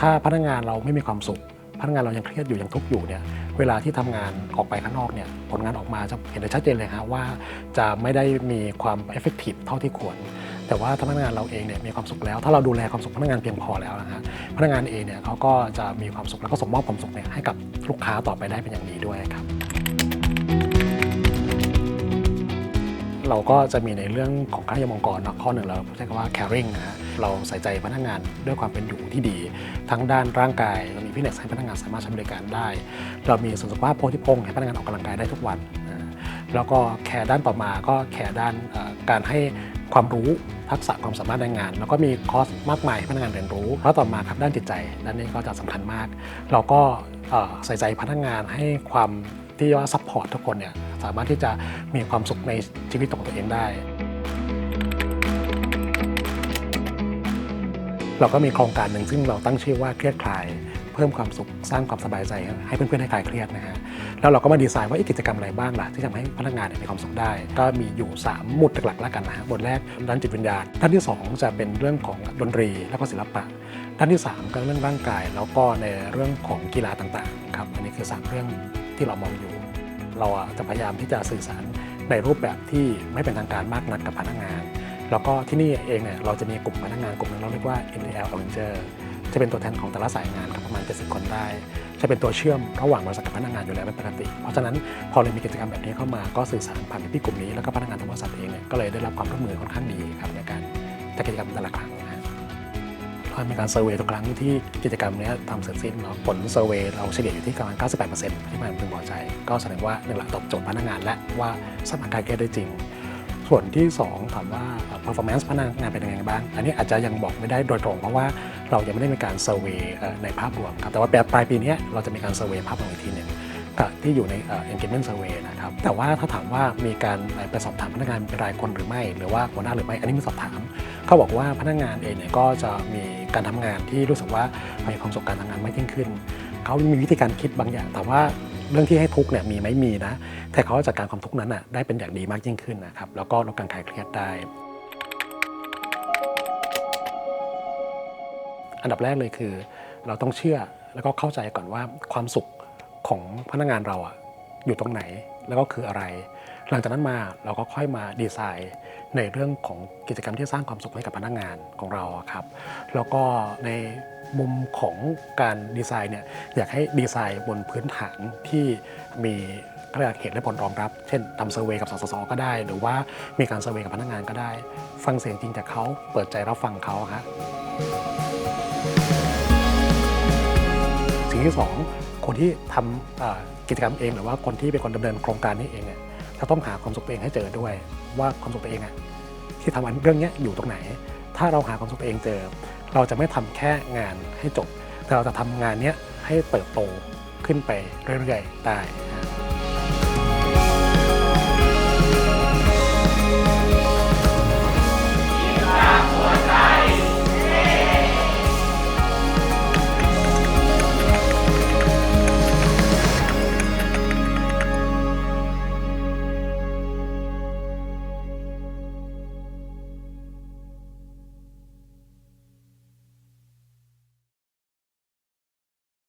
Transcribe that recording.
ถ้าพนักงานเราไม่มีความสุข พนักงานเรายังเครียดอยู่ยังทุกข์อยู่เนี่ยเวลาที่ทำงานออกไปข้างนอกเนี่ยผลงานออกมาจะเห็นได้ชัดเจนเลยครับว่าจะไม่ได้มีความเอฟเฟกตีฟเท่าที่ควรแต่ว่าถ้าพนักงานเราเองเนี่ยมีความสุขแล้ว ถ้าเราดูแลความสุขพนักงานเพียงพอแล้วนะฮะพนักงานเองเนี่ยเขาก็จะมีความสุขแล้วก็ส่งมอบความสุขเนี่ยให้กับลูกค้าต่อไปได้เป็นอย่างดีด้วยครับ เราก็จะมีในเรื่องของค่ารยมองค์กรนะข้อหนึ่งเราใช้คำว่า caring นะฮะเราใส่ใจพนักงานด้วยความเป็นอยู่ที่ดี ทั้งด้านร่างกายเรามีพิเนสให้พนักงานสามารถใช้บริการได้ เรามีส่วนสุขภาพโพธิพงให้พนักงานออกกำลังกายได้ทุกวัน แล้วก็แคร์ด้านต่อมาก็แคร์ด้านการให้ ความรู้ทักษะความสามารถในงาน แล้วก็มีคอร์สมากมายให้พนักงานเรียนรู้แล้วต่อมาครับด้านจิตใจด้านนี้ก็จะสำคัญมาก เราก็ใส่ใจพนักงานให้ความที่ว่าซัพพอร์ตทุกคนเนี่ยสามารถที่จะมีความสุขในชีวิตของตัวเองได้ เราก็มีโครงการหนึ่งซึ่งเราตั้งชื่อว่าเครียดคลาย เพิ่มความสุขสร้างความสบายใจ ให้เพื่อนๆให้คลายเครียดนะฮะแล้วเราก็มาดีไซน์ว่าเอ๊ะกิจกรรมอะไรบ้างล่ะที่ทำให้พนักงานมีความสุขได้ ก็มีอยู่ 3 หมุดหลักๆแล้วกันนะฮะหมุดแรกด้านจิตวิญญาณด้านที่ 2 จะเป็นเรื่องของดนตรีแล้วก็ศิลปะด้านที่ 3 ก็เรื่องร่างกาย แล้วก็ในเรื่องของกีฬาต่างๆครับอันนี้คือสามเรื่องที่เรามองอยู่ เราจะพยายามที่จะสื่อสารในรูปแบบที่ไม่เป็นทางการมากนักกับพนักงาน แล้วก็ที่นี่เองเนี่ยเราจะมีกลุ่มพนักงานกลุ่มหนึงเราเรียกว่า NAL Avenger จะเป็นตัวแทนของแต่ละสายงานครับประมาณ 70 คนได้ จะเป็นตัวเชื่อมระหว่างบริษัทกับพนักงานอยู่แล้วเป็นปกติ เพราะฉะนั้นพอเรามีกิจกรรมแบบนี้เข้ามาก็สื่อสารผ่านพี่กลุ่มนี้แล้วก็พนักงานทั้งบริษัทเองเนี่ยก็เลยได้รับความร่วมมือค่อนข้างดีครับในการจัดกิจกรรมแต่ละครั้งนะเรามีการเซอร์เวยทุกครั้งที่กิจกรรมนี้ทำเสร็จสิ้นเนาะผลเซอร์เวยเราเฉลี่ยอยู่ที่ประมาณ 98%ที่มันพึงพอใจ ก็แสดงว่าหนึ่งหลักตอบโจทย์พนักงานและว่าสามารถการแก้ได้จริง ส่วนที่ 2 ถามว่า performance พนักงานเป็นยังไงบ้าง อันนี้อาจจะยังบอกไม่ได้โดยตรง เพราะว่าเรายังไม่ได้มีการเซอร์เวยในภาพรวมครับ แต่ว่าปลายปีเนี้ยเราจะมีการเซอร์เวยภาพรวมอีกทีหนึ่งกับที่อยู่ในเอ่อ engagement survey นะครับ แต่ว่าถ้าถามว่ามีการไปสอบถามพนักงานเป็นรายคนหรือไม่ หรือว่าหัวหน้าหรือไม่ อันนี้มีสอบถาม เขาบอกว่าพนักงานเองเนี่ยก็จะมีการทำงานที่รู้สึกว่ามีความสุขการทำงานมากยิ่งขึ้น เขามีวิธีการคิดบางอย่าง แต่ว่า เรื่องที่ให้ทุกเนี่ยมีไหมมีนะ แต่เขาจัดการความทุกข์นั้นน่ะได้เป็นอย่างดีมากยิ่งขึ้นนะครับ แล้วก็ลดการคลายเครียดได้ อันดับแรกเลยคือ เราต้องเชื่อแล้วก็เข้าใจก่อนว่าความสุขของพนักงานเราอะอยู่ตรงไหนแล้วก็คืออะไร หลังจากนั้นมาเราก็ค่อยมาดีไซน์ในเรื่องของกิจกรรมที่สร้างความสุขให้กับพนักงานของเราครับ แล้วก็ใน มุมของการดีไซน์เนี่ยอยากให้ดีไซน์บนพื้นฐานที่มีเรียกว่าเหตุและผลรองรับ เช่นทำเซอร์เวยกับสสสก็ได้ หรือว่ามีการเซอร์เวยกับพนักงานก็ได้ ฟังเสียงจริงจากเขาเปิดใจรับฟังเขาฮะสิ่งที่สองคนที่ทำกิจกรรมเอง หรือว่าคนที่เป็นคนดำเนินโครงการนี้เองเนี่ยจะต้องหาความสุขตัวเองให้เจอด้วย ว่าความสุขตัวเองอะที่ทำอันเรื่องนี้อยู่ตรงไหน ถ้าเราหาความสุขตัวเองเจอ เราจะไม่ทำแค่งานให้จบ แต่เราจะทำงานนี้ให้เติบโตขึ้นไปเรื่อยๆได้